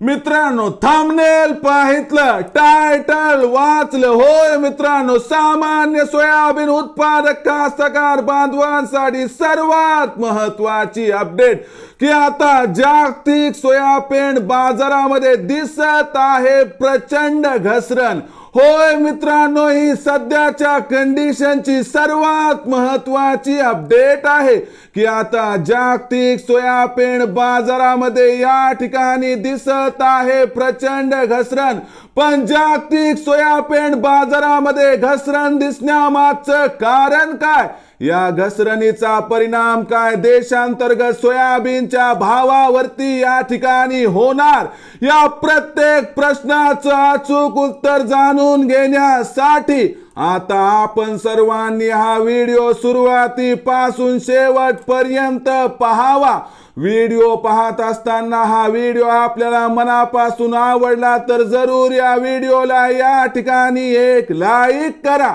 मित्रांनो थांबनेल पाहितलं टायटल वाचलं. होय मित्रांनो सामान्य सोयाबीन उत्पादक कास्तकार बांधवांसाठी सर्वात महत्वाची अपडेट की आता जागतिक सोयाबीन बाजारामध्ये दिसत आहे प्रचंड घसरण. होय मित्रांनो ही सध्याच्या कंडिशनची सर्वात महत्वाची अपडेट आहे की आता जागतिक सोयाबीन बाजारामध्ये या ठिकाणी दिसत आहे प्रचंड घसरण. पण जागतिक सोयाबीन बाजारामध्ये घसरण दिसण्यामागचं कारण काय? या घसरणीचा परिणाम काय? देशांतर्गत सोयाबीनच्या भावावरती या ठिकाणी होणार. या प्रत्येक प्रश्नाचं अचूक उत्तर जाणून घेण्यासाठी आता आपण सर्वांनी हा व्हिडिओ सुरुवातीपासून शेवटपर्यंत पहावा. व्हिडिओ पाहत असताना हा व्हिडिओ आपल्याला मनापासून आवडला तर जरूर या व्हिडिओला या ठिकाणी एक लाईक करा.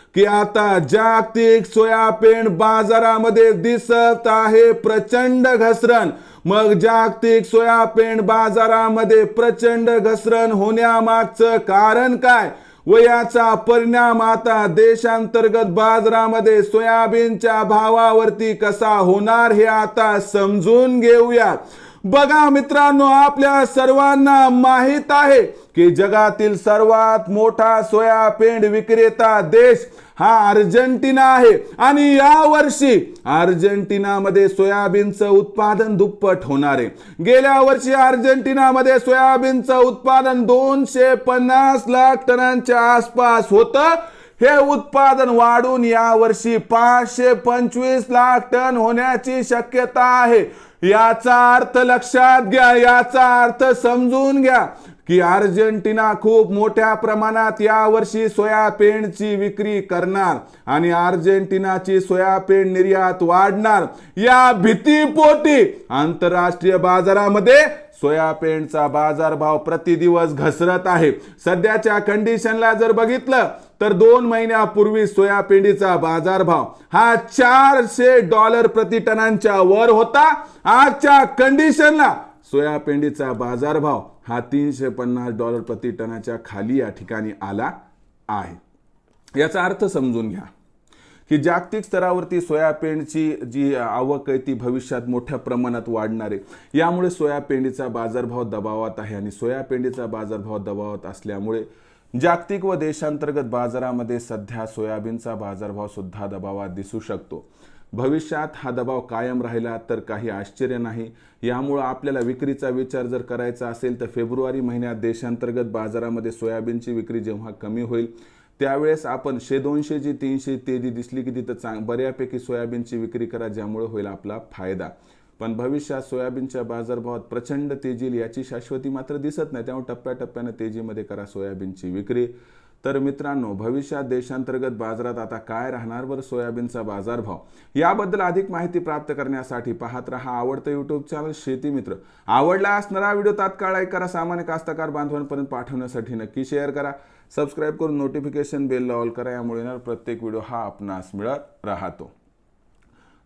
की आता जागतिक सोयाबीन बाजारामध्ये दिसत आहे प्रचंड घसरण. मग जागतिक सोयाबीन बाजारामध्ये प्रचंड घसरण होण्यामागचं कारण काय? व याचा परिणाम आता देशांतर्गत बाजारामध्ये सोयाबीनच्या भावावरती कसा होणार हे आता समजून घेऊयात. बघा मित्रांनो आपल्या सर्वांना माहीत आहे की जगातील सर्वात मोठा सोयाबीन विक्रेता देश हा अर्जेंटिना आहे. आणि या वर्षी अर्जेंटिनामध्ये सोयाबीनचं उत्पादन दुप्पट होणार आहे. गेल्या वर्षी अर्जेंटिनामध्ये सोयाबीनचं उत्पादन दोनशे पन्नास लाख टनांच्या आसपास होतं. हे उत्पादन वाढून यावर्षी पाचशे पंचवीस लाख टन होण्याची शक्यता आहे. याचा अर्थ लक्षात घ्या याचा अर्थ समजून घ्या की अर्जेंटिना खूप मोठ्या प्रमाणात या वर्षी सोयाबीनची विक्री करणार आणि अर्जेंटिनाची सोयाबीन निर्यात वाढणार. या भीतीपोटी आंतरराष्ट्रीय बाजारामध्ये सोयाबीनचा बाजारभाव प्रतिदिवस घसरत आहे. सध्याच्या कंडिशनला जर बघितलं तर दोन महिन्यापूर्वी सोयाबीनचा बाजारभाव हा चारशे डॉलर प्रति टनांच्या वर होता. आजच्या कंडिशनला सोयाबीनचा बाजारभाव हा तीनशे पन्नास डॉलर प्रति टनाच्या खाली या ठिकाणी आला आहे. याचा अर्थ समजून घ्या की जागतिक स्तरावरती सोयाबीनची जी आवक आहे ती भविष्यात मोठ्या प्रमाणात वाढणार आहे. यामुळे सोयाबीनचा बाजारभाव दबावात आहे आणि सोयाबीनचा बाजारभाव दबावात असल्यामुळे जागतिक व देशांतर्गत बाजारामध्ये सध्या सोयाबीनचा बाजारभाव सुद्धा दबावात दिसू शकतो. भविष्यात हा दबाव कायम राहिला तर काही आश्चर्य नाही. यामुळं आपल्याला विक्रीचा विचार जर करायचा असेल तर फेब्रुवारी महिन्यात देशांतर्गत बाजारामध्ये सोयाबीनची विक्री जेव्हा कमी होईल त्यावेळेस आपण शे दोनशेची तीनशे तेजी दिसली की तिथं चांग बऱ्यापैकी सोयाबीनची विक्री करा ज्यामुळे होईल आपला फायदा. पण भविष्यात सोयाबीनच्या बाजारभावात प्रचंड तेजी याची शाश्वती मात्र दिसत नाही. त्यामुळे टप्प्याटप्प्यानं तेजीमध्ये करा सोयाबीनची विक्री. तर मित्रांनो भविष्यात देशांतर्गत बाजारात आता काय राहणार बरं सोयाबीनचा बाजारभाव? याबद्दल अधिक माहिती प्राप्त करण्यासाठी पाहत राहा आवडतं युट्यूब चॅनल शेती मित्र. आवडला असणारा व्हिडिओ तात्काळ लाईक करा. सामान्य कास्तकार बांधवांपर्यंत पाठवण्यासाठी नक्की शेअर करा. सबस्क्राईब करून नोटिफिकेशन बेल ऑल करा. यामुळे येणार प्रत्येक व्हिडिओ हा आपणास मिळत राहतो.